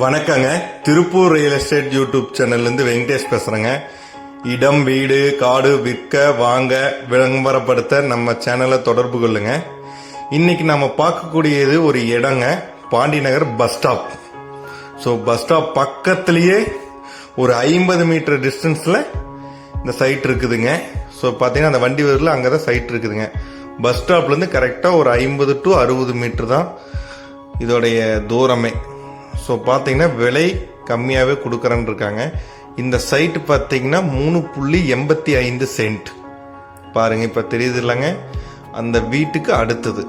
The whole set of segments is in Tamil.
வணக்கங்க. திருப்பூர் ரியல் எஸ்டேட் யூடியூப் சேனல்லேருந்து வெங்கடேஷ் பேசுகிறேங்க இடம் வீடு காடு விற்க வாங்க விளம்பரப்படுத்த நம்ம சேனலை தொடர்பு கொள்ளுங்க. இன்னைக்கு நம்ம பார்க்கக்கூடியது ஒரு இடங்க Pandinagar bus stop so bus stop பக்கத்துலேயே ஒரு ஐம்பது மீட்டர் டிஸ்டன்ஸில் இந்த சைட் இருக்குதுங்க. ஸோ பார்த்தீங்கன்னா அந்த வண்டி வரல அங்கே தான் சைட் இருக்குதுங்க பஸ் ஸ்டாப்லேருந்து கரெக்டாக ஒரு ஐம்பது டு அறுபது மீட்டர் தான் இதோடைய தூரமே. ஸோ பார்த்தீங்கன்னா விலை கம்மியாகவே கொடுக்குறேன்னு இருக்காங்க. இந்த சைட்டு பார்த்தீங்கன்னா மூணு புள்ளி எண்பத்தி ஐந்து சென்ட் பாருங்கள் இப்போ தெரியுது இல்லைங்க? அந்த வீட்டுக்கு அடுத்தது.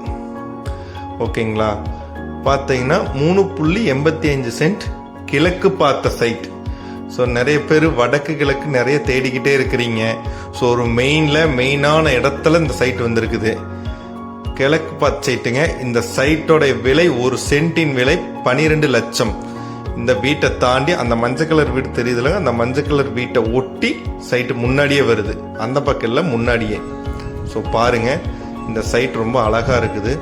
ஓகேங்களா? பார்த்தீங்கன்னா மூணு புள்ளி எண்பத்தி அஞ்சு சென்ட் கிழக்கு பார்த்த சைட் ஸோ நிறைய பேர் வடக்கு கிழக்கு நிறைய தேடிக்கிட்டே இருக்கிறீங்க. ஸோ ஒரு மெயினில் மெயினான இடத்துல இந்த சைட் வந்திருக்குது. கிழக்கு பார்த்த சைட்டுங்க இந்த சைட்டோட விலை ஒரு சென்ட்டின் விலை பனிரெண்டு லட்சம். இந்த வீட்டை தாண்டி அந்த மஞ்சள் கலர் வீடு தெரியுதுல? அந்த மஞ்சள் கலர் வீட்டை ஒட்டி சைட்டு முன்னாடியே வருது. அந்த பக்கம் இல்லை முன்னாடியே. ஸோ பாருங்க. இந்த சைட் ரொம்ப அழகாக இருக்குது.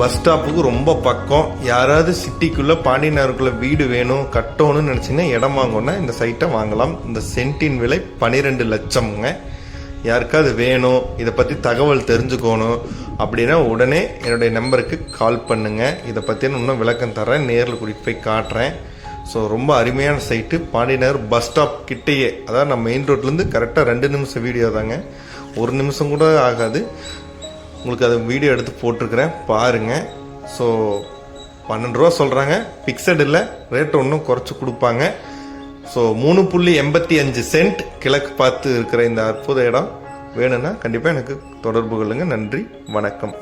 பஸ் ஸ்டாப்புக்கு ரொம்ப பக்கம். யாராவது சிட்டிக்குள்ளே பாண்டியனாருக்குள்ள வீடு வேணும் கட்டணும்னு நினச்சிங்கன்னா இடம் வாங்கணும்னா இந்த சைட்டை வாங்கலாம். இந்த சென்ட்டின் விலை பனிரெண்டு லட்சம்ங்க. யாருக்காவது வேணும் இதை பற்றி தகவல் தெரிஞ்சுக்கணும் அப்படின்னா உடனே என்னுடைய நம்பருக்கு கால் பண்ணுங்கள் இதை பற்றி இன்னும் விளக்கம் தரேன் நேரில் கூட்டிகிட்டு போய் காட்டுறேன். ஸோ ரொம்ப அருமையான சைட்டு பாண்டியநகர் பஸ் ஸ்டாப் கிட்டேயே. அதாவது நம்ம மெயின் ரோட்லேருந்து கரெக்டாக ரெண்டு நிமிஷம் வீடியோ தாங்க. ஒரு நிமிஷம் கூட ஆகாது. உங்களுக்கு அதை வீடியோ எடுத்து போட்டிருக்கிறேன். பாருங்கள் ஸோ பன்னெண்டு ரூபா சொல்கிறாங்க ஃபிக்ஸட் இல்லை. ரேட் ஒன்றும் குறைச்சி கொடுப்பாங்க. ஸோ மூணு புள்ளி எண்பத்தி அஞ்சு சென்ட் கிழக்கு பார்த்து இருக்கிற இந்த அற்புத இடம் வேணும்னா கண்டிப்பாக எனக்கு தொடர்பு கொள்ளுங்கள் நன்றி வணக்கம்.